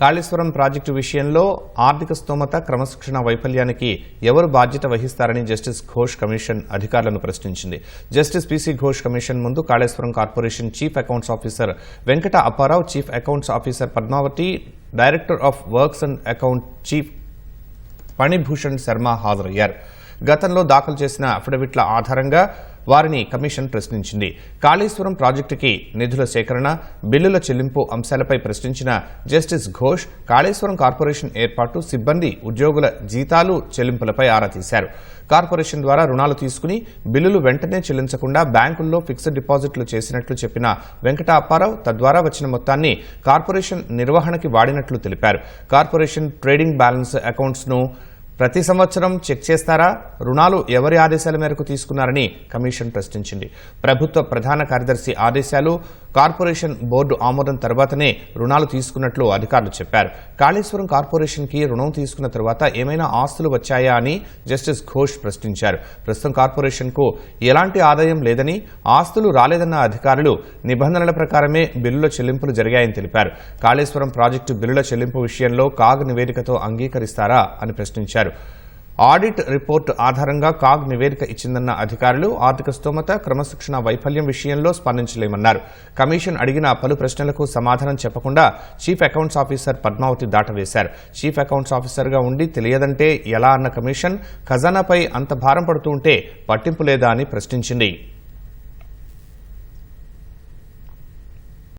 Kaleshwaram project విషయంలో ఆర్థిక స్తోమత క్రమశిక్షణ వైఫల్యానికి ఎవరు బాధ్యత వహిస్తారని జస్టిస్ ఘోష్ కమిషన్ అధికారులను ప్రశ్నించింది. జస్టిస్ పీసీ ఘోష్ కమిషన్ ముందు Kaleshwaram corporation chief accounts officer Venkata Apparao chief accounts officer Padmavathi director of works and account chief Phanibhushan Sharma హాజరయ్యారు. గతంలో దాఖలు చేసిన అఫిడవిట్ల ఆధారంగా వారిని కమిషన్ ప్రశ్నించింది. కాళేశ్వరం ప్రాజెక్టుకి నిధుల సేకరణ బిల్లుల చెల్లింపు అంశాలపై ప్రశ్నించిన జస్టిస్ ఘోష్ కాళేశ్వరం కార్పొరేషన్ ఏర్పాటు సిబ్బంది ఉద్యోగుల జీతాలు చెల్లింపులపై ఆరా తీశారు. కార్పొరేషన్ ద్వారా రుణాలు తీసుకుని బిల్లులు వెంటనే చెల్లించకుండా బ్యాంకుల్లో ఫిక్స్డ్ డిపాజిట్లు చేసినట్లు చెప్పిన వెంకట అప్పారావు తద్వారా వచ్చిన మొత్తాన్ని కార్పొరేషన్ నిర్వహణకి వాడినట్లు తెలిపారు. కార్పొరేషన్ ట్రేడింగ్ బ్యాలెన్స్ అకౌంట్స్ను ప్రతి సంవత్సరం చెక్ చేస్తారా? రుణాలు ఎవరి ఆదేశాల మేరకు తీసుకున్నారని కమిషన్ ప్రశ్నించింది. ప్రభుత్వ ప్రధాన కార్యదర్శి ఆదేశాలు కార్పొరేషన్ బోర్డు ఆమోదం తర్వాతనే రుణాలు తీసుకున్నట్లు అధికారులు చెప్పారు. కాళేశ్వరం కార్పొరేషన్కి రుణం తీసుకున్న తర్వాత ఏమైనా ఆస్తులు వచ్చాయా అని జస్టిస్ ఘోష్ ప్రశ్నించారు. ప్రస్తుతం కార్పొరేషన్కు ఎలాంటి ఆదాయం లేదని ఆస్తులు రాలేదన్న అధికారులు నిబంధనల ప్రకారమే బిల్లుల చెల్లింపులు జరిగాయని తెలిపారు. కాళేశ్వరం ప్రాజెక్టు బిల్లుల చెల్లింపు విషయంలో కాగ్ నివేదికతో అంగీకరిస్తారా అని ప్రశ్నించారు. ఆడిట్ రిపోర్టు ఆధారంగా కాగ్ నివేదిక ఇచ్చిందన్న అధికారులు ఆర్థిక స్తోమత క్రమశిక్షణ వైఫల్యం విషయంలో స్పందించలేమన్నారు. కమిషన్ అడిగిన పలు ప్రశ్నలకు సమాధానం చెప్పకుండా చీఫ్ అకౌంట్స్ ఆఫీసర్ పద్మావతి దాటవేశారు. చీఫ్ అకౌంట్స్ ఆఫీసర్గా ఉండి తెలియదంటే ఎలా అన్న కమిషన్ ఖజానాపై అంత భారం పడుతుంటే పట్టింపు లేదా అని ప్రశ్నించింది.